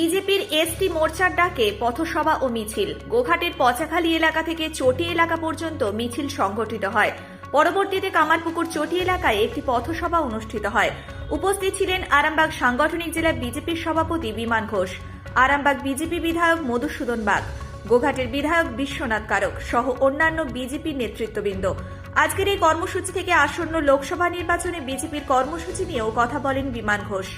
বিজেপির এসটি মোর্চার ডাকে পথসভা ও মিছিল। গোঘাটের পচাখালী এলাকা থেকে চটি এলাকা পর্যন্ত মিছিল সংগঠিত হয়। পরবর্তীতে কামারপুকুর চটি এলাকায় একটি পথসভা অনুষ্ঠিত হয়। উপস্থিত ছিলেন আরামবাগ সাংগঠনিক জেলা বিজেপির সভাপতি বিমান ঘোষ, আরামবাগ বিজেপি বিধায়ক মধুসূদন বাগ, গোঘাটের বিধায়ক বিশ্বনাথ কারক সহ অন্যান্য বিজেপি নেতৃত্ববৃন্দ। আজকের এই কর্মসূচি থেকে আসন্ন লোকসভা নির্বাচনে বিজেপির কর্মসূচি নিয়েও কথা বলেন বিমান ঘোষ।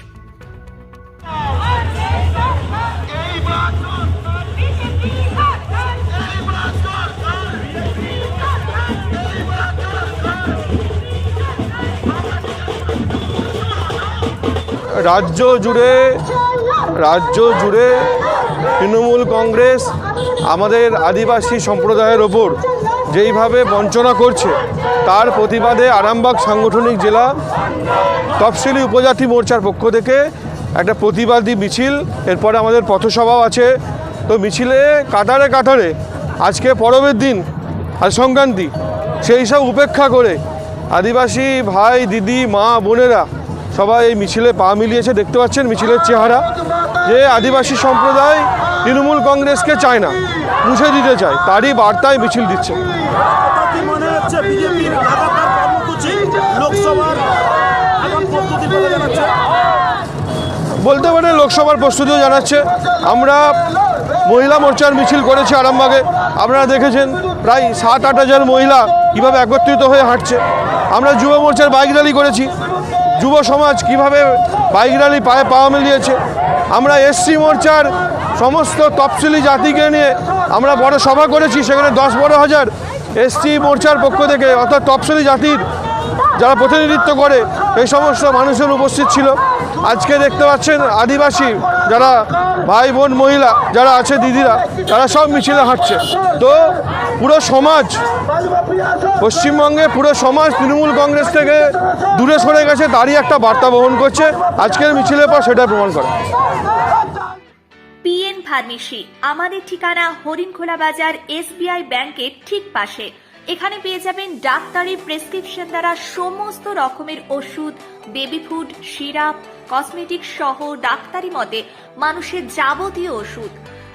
রাজ্য জুড়ে রাজ্য জুড়ে তৃণমূল কংগ্রেস আমাদের আদিবাসী সম্প্রদায়ের ওপর যেইভাবে বঞ্চনা করছে, তার প্রতিবাদে আরামবাগ সাংগঠনিক জেলা তফসিলি উপজাতি মোর্চার পক্ষ থেকে একটা প্রতিবাদী মিছিল, এরপরে আমাদের পথসভাও আছে। তো মিছিলে কাতারে কাতারে, আজকে পরবের দিন, আর সংক্রান্তি, সেই সব উপেক্ষা করে আদিবাসী ভাই, দিদি, মা, বোনেরা সবাই এই মিছিলে পা মিলিয়েছে। দেখতে পাচ্ছেন মিছিলের চেহারা, যে আদিবাসী সম্প্রদায় তৃণমূল কংগ্রেসকে চায় না, মুছে দিতে চায়, তারই বার্তায় মিছিল দিচ্ছে। লোকসভার বলতে পারে লোকসভার প্রস্তুতিও জানাচ্ছে। আমরা মহিলা মোর্চার মিছিল করেছি আরামবাগে। আপনারা দেখেছেন, প্রায় সাত আট হাজার মহিলা কীভাবে একত্রিত হয়ে হাঁটছে। আমরা যুব মোর্চার বাইক র্যালি করেছি। যুব সমাজ কীভাবে বাইক র্যালি পায়ে পাওয়া মিলিয়েছে। আমরা এসসি মোর্চার সমস্ত তফসিলি জাতিকে নিয়ে আমরা বড় সভা করেছি। সেখানে দশ বারো হাজার এসসি মোর্চার পক্ষ থেকে, অর্থাৎ তফসিলি জাতির যারা প্রতিনিধিত্ব করে, এই সমস্ত মানুষজন উপস্থিত ছিল। আজকে দেখতে পাচ্ছেন আদিবাসী যারা ভাই, বোন, মহিলা যারা আছে, দিদিরা, তারা সব মিছিলে হাঁটছে। তো পুরো সমাজ, পশ্চিমবঙ্গে পুরো সমাজ তৃণমূল কংগ্রেস থেকে দূরে সরে গেছে, তারই একটা বার্তা বহন করছে। আজকের মিছিলের পর সেটা প্রমাণ করে। পিএন ফার্মেসি, আমাদের ঠিকানা হরিণখোলা বাজার, এসবিআই ব্যাংকের ঠিক পাশে। এখানে পেয়ে যাবেন ডাক্তারি প্রেসক্রিপশন দ্বারা সমস্ত রকমের ওষুধ বেবি ফুড সিরাপ কসমেটিক সহ ডাক্তারি মতে মানুষের যাবতীয় ওষুধ।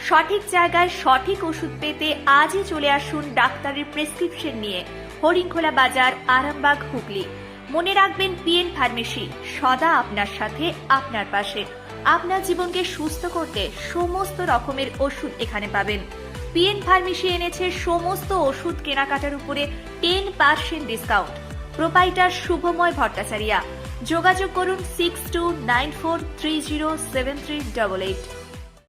সঠিক জায়গায় সঠিক ওষুধ পেতে আজই চলে আসুন ডাক্তারের প্রেসক্রিপশন নিয়ে। হরিণখোলা বাজার, আরামবাগ, হুগলি। মনে রাখবেন পিএন ফার্মেসি সদা আপনার সাথে, আপনার পাশে। আপনার জীবনকে সুস্থ করতে সমস্ত রকমের ওষুধ এখানে পাবেন। পিএন ফার্মেসি এনেছে সমস্ত ওষুধ কেনাকাটার উপরে ten percent discount. Proprietor Shubhamoy Bhattacharya. যোগাযোগ করুন six two nine four three zero seven three double eight.